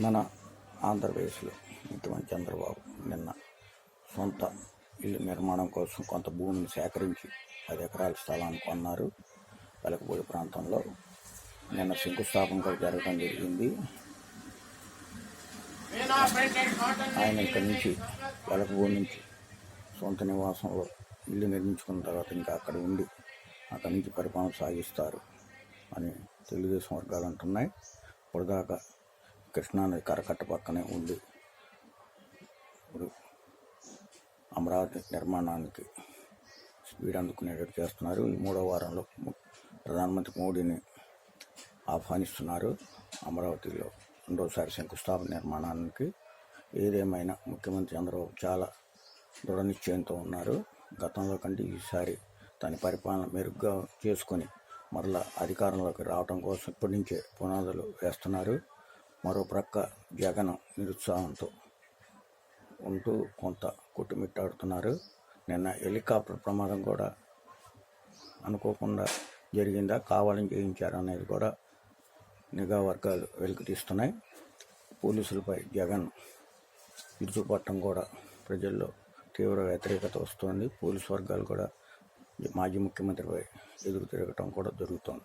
మన ఆంధ్రప్రదేశ్లో ముఖ్యమంత్రి చంద్రబాబు నిన్న సొంత ఇల్లు నిర్మాణం కోసం కొంత భూమిని సేకరించి పది ఎకరాల స్థలాన్ని కొన్నారు. వెలకపూడి ప్రాంతంలో నిన్న శంకుస్థాపన కూడా జరగడం జరిగింది. ఆయన ఇక్కడి నుంచి వెలకపూడి నుంచి సొంత నివాసంలో ఇల్లు నిర్మించుకున్న తర్వాత ఇంకా అక్కడ ఉండి అక్కడి నుంచి పరిపాలన సాగిస్తారు అని తెలుగుదేశం వర్గాలు అంటున్నాయి. ఇప్పటిదాకా కృష్ణానది కరకట్ట పక్కనే ఉంది. ఇప్పుడు అమరావతి నిర్మాణానికి స్పీడ్ అందుకునేటట్టు చేస్తున్నారు. ఈ మూడో వారంలో ప్రధానమంత్రి మోడీని ఆహ్వానిస్తున్నారు. అమరావతిలో రెండోసారి శంకుస్థాపన నిర్మాణానికి ఏదేమైనా ముఖ్యమంత్రి చంద్రబాబు చాలా దృఢ నిశ్చయంతో ఉన్నారు. గతంలో కంటే ఈసారి తన పరిపాలన మెరుగ్గా చేసుకొని మరలా అధికారంలోకి రావడం కోసం ఇప్పటి నుంచే పునాదులు వేస్తున్నారు. మరో ప్రక్క జగన్ నిరుత్సాహంతో ఉంటూ కొంత కొట్టుమిట్టాడుతున్నారు. నిన్న హెలికాప్టర్ ప్రమాదం కూడా అనుకోకుండా జరిగిందా? కావాలని చేయించారా అనేది కూడా నిఘా వర్గాలు వెలికి తీస్తున్నాయి పోలీసులపై జగన్ విరుచుపట్టడం కూడా ప్రజల్లో తీవ్ర వ్యతిరేకత వస్తోంది. పోలీసు వర్గాలు కూడా మాజీ ముఖ్యమంత్రిపై ఎదురు తిరగటం కూడా జరుగుతోంది.